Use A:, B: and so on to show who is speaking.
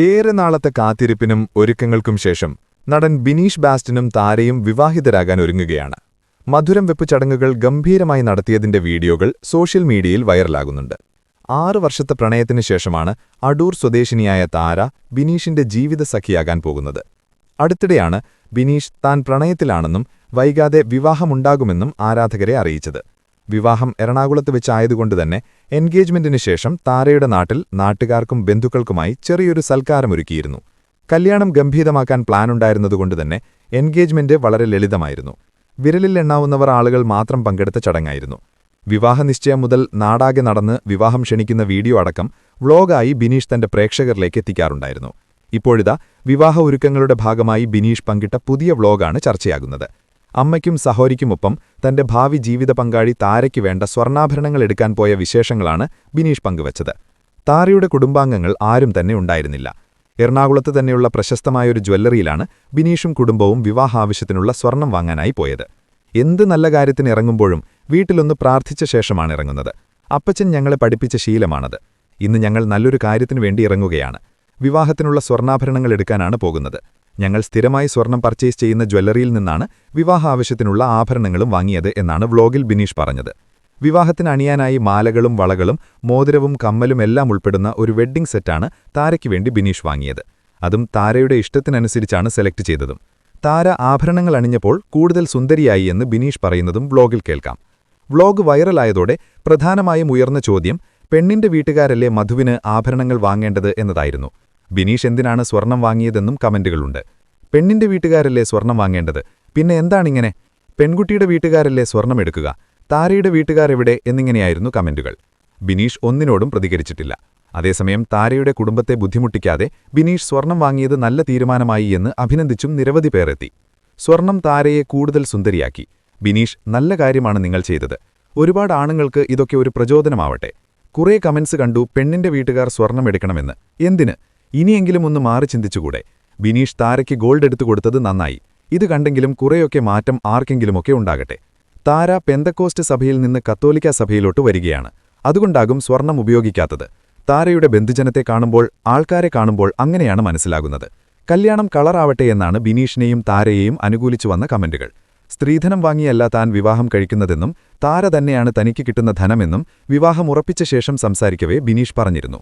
A: ഏറെ നാളത്തെ കാത്തിരിപ്പിനും ഒരുക്കങ്ങൾക്കും ശേഷം നടൻ ബിനീഷ് ബാസ്റ്റിനും താരയും വിവാഹിതരാകാൻ ഒരുങ്ങുകയാണ്. മധുരം വെപ്പ് ചടങ്ങുകൾ ഗംഭീരമായി നടത്തിയതിന്റെ വീഡിയോകൾ സോഷ്യൽ മീഡിയയിൽ വൈറലാകുന്നുണ്ട്. ആറു വർഷത്തെ പ്രണയത്തിനു ശേഷമാണ് അടൂർ സ്വദേശിനിയായ താര ബിനീഷിന്റെ ജീവിത സഖിയാകാൻ പോകുന്നത്. അടുത്തിടെയാണ് ബിനീഷ് താൻ പ്രണയത്തിലാണെന്നും വൈകാതെ വിവാഹമുണ്ടാകുമെന്നും ആരാധകരെ അറിയിച്ചത്. വിവാഹം എറണാകുളത്ത് വെച്ചായതുകൊണ്ട് തന്നെ എൻഗേജ്മെന്റിന് ശേഷം താരയുടെ നാട്ടിൽ നാട്ടുകാർക്കും ബന്ധുക്കൾക്കുമായി ചെറിയൊരു സൽക്കാരമൊരുക്കിയിരുന്നു. കല്യാണം ഗംഭീരമാക്കാൻ പ്ലാനുണ്ടായിരുന്നതുകൊണ്ട് തന്നെ എൻഗേജ്മെന്റ് വളരെ ലളിതമായിരുന്നു. വിരലിൽ എണ്ണാവുന്നവർ ആളുകൾ മാത്രം പങ്കെടുത്ത ചടങ്ങായിരുന്നു. വിവാഹ നിശ്ചയം മുതൽ നാടാകെ നടന്ന് വിവാഹം ക്ഷണിക്കുന്ന വീഡിയോ അടക്കം വ്ളോഗായി ബിനീഷ് തന്റെ പ്രേക്ഷകരിലേക്ക് എത്തിക്കാറുണ്ടായിരുന്നു. ഇപ്പോഴിതാ വിവാഹ ഒരുക്കങ്ങളുടെ ഭാഗമായി ബിനീഷ് പങ്കിട്ട പുതിയ വ്ളോഗാണ് ചർച്ചയാകുന്നത്. അമ്മയ്ക്കും സഹോരിക്കുമൊപ്പം തന്റെ ഭാവി ജീവിത പങ്കാളി താരയ്ക്ക് വേണ്ട സ്വർണാഭരണങ്ങൾ എടുക്കാൻ പോയ വിശേഷങ്ങളാണ് ബിനീഷ് പങ്കുവച്ചത്. താരയുടെ കുടുംബാംഗങ്ങൾ ആരും തന്നെ ഉണ്ടായിരുന്നില്ല. എറണാകുളത്ത് തന്നെയുള്ള പ്രശസ്തമായൊരു ജ്വല്ലറിയിലാണ് ബിനീഷും കുടുംബവും വിവാഹാവശ്യത്തിനുള്ള സ്വർണം വാങ്ങാനായി പോയത്. എന്ത് നല്ല കാര്യത്തിന് ഇറങ്ങുമ്പോഴും വീട്ടിലൊന്ന് പ്രാർത്ഥിച്ച ശേഷമാണ് ഇറങ്ങുന്നത്. അപ്പച്ചൻ ഞങ്ങളെ പഠിപ്പിച്ച ശീലമാണത്. ഇന്ന് ഞങ്ങൾ നല്ലൊരു കാര്യത്തിനു വേണ്ടി ഇറങ്ങുകയാണ്. വിവാഹത്തിനുള്ള സ്വർണാഭരണങ്ങൾ എടുക്കാനാണ് പോകുന്നത്. ഞങ്ങൾ സ്ഥിരമായി സ്വർണം പർച്ചേസ് ചെയ്യുന്ന ജ്വല്ലറിയിൽ നിന്നാണ് വിവാഹ ആവശ്യത്തിനുള്ള ആഭരണങ്ങളും വാങ്ങിയത് എന്നാണ് വ്ളോഗിൽ ബിനീഷ് പറഞ്ഞത്. വിവാഹത്തിന് അണിയാനായി മാലകളും വളകളും മോതിരവും കമ്മലും എല്ലാം ഉൾപ്പെടുന്ന ഒരു വെഡ്ഡിംഗ് സെറ്റാണ് താരയ്ക്ക് വേണ്ടി ബിനീഷ് വാങ്ങിയത്. അതും താരയുടെ ഇഷ്ടത്തിനനുസരിച്ചാണ് സെലക്ട് ചെയ്തതും. താര ആഭരണങ്ങൾ അണിഞ്ഞപ്പോൾ കൂടുതൽ സുന്ദരിയായി എന്ന് ബിനീഷ് പറയുന്നതും വ്ളോഗിൽ കേൾക്കാം. വ്ളോഗ് വൈറലായതോടെ പ്രധാനമായും ഉയർന്ന ചോദ്യം പെണ്ണിന്റെ വീട്ടുകാരല്ലേ മധുവിന് ആഭരണങ്ങൾ വാങ്ങേണ്ടത് എന്നതായിരുന്നു. ബിനീഷ് എന്തിനാണ് സ്വർണം വാങ്ങിയതെന്നും കമന്റുകളുണ്ട്. പെണ്ണിന്റെ വീട്ടുകാരല്ലേ സ്വർണം വാങ്ങേണ്ടത്? പിന്നെ എന്താണിങ്ങനെ? പെൺകുട്ടിയുടെ വീട്ടുകാരല്ലേ സ്വർണം എടുക്കുക? താരയുടെ വീട്ടുകാരെവിടെ എന്നിങ്ങനെയായിരുന്നു കമന്റുകൾ. ബിനീഷ് ഒന്നിനോടും പ്രതികരിച്ചിട്ടില്ല. അതേസമയം താരയുടെ കുടുംബത്തെ ബുദ്ധിമുട്ടിക്കാതെ ബിനീഷ് സ്വർണം വാങ്ങിയത് നല്ല തീരുമാനമായി എന്ന് അഭിനന്ദിച്ചും നിരവധി പേരെത്തി. സ്വർണം താരയെ കൂടുതൽ സുന്ദരിയാക്കി. ബിനീഷ് നല്ല കാര്യമാണ് നിങ്ങൾ ചെയ്തത്. ഒരുപാട് ആണുങ്ങൾക്ക് ഇതൊക്കെ ഒരു പ്രചോദനമാവട്ടെ. കുറേ കമന്റ്സ് കണ്ടു പെണ്ണിന്റെ വീട്ടുകാർ സ്വർണം എടുക്കണമെന്ന്. എന്തിന്? ഇനിയെങ്കിലും ഒന്ന് മാറി ചിന്തിച്ചുകൂടെ? ബിനീഷ് താരയ്ക്ക് ഗോൾഡ് എടുത്തു കൊടുത്തത് നന്നായി. ഇത് കണ്ടെങ്കിലും കുറെയൊക്കെ മാറ്റം ആർക്കെങ്കിലുമൊക്കെ ഉണ്ടാകട്ടെ. താര പെന്തക്കോസ്റ്റ് സഭയിൽ നിന്ന് കത്തോലിക്ക സഭയിലോട്ട് വരികയാണ്. അതുകൊണ്ടാകും സ്വർണം ഉപയോഗിക്കാത്തത്. താരയുടെ ബന്ധുജനത്തെ കാണുമ്പോൾ ആൾക്കാരെ കാണുമ്പോൾ അങ്ങനെയാണ് മനസ്സിലാകുന്നത്. കല്യാണം കളറാവട്ടെ എന്നാണ് ബിനീഷിനെയും താരയെയും അനുകൂലിച്ചു വന്ന കമന്റുകൾ. സ്ത്രീധനം വാങ്ങിയല്ല താൻ വിവാഹം കഴിക്കുന്നതെന്നും താര തന്നെയാണ് തനിക്ക് കിട്ടുന്ന ധനമെന്നും വിവാഹം ഉറപ്പിച്ച ശേഷം സംസാരിക്കവേ ബിനീഷ് പറഞ്ഞിരുന്നു.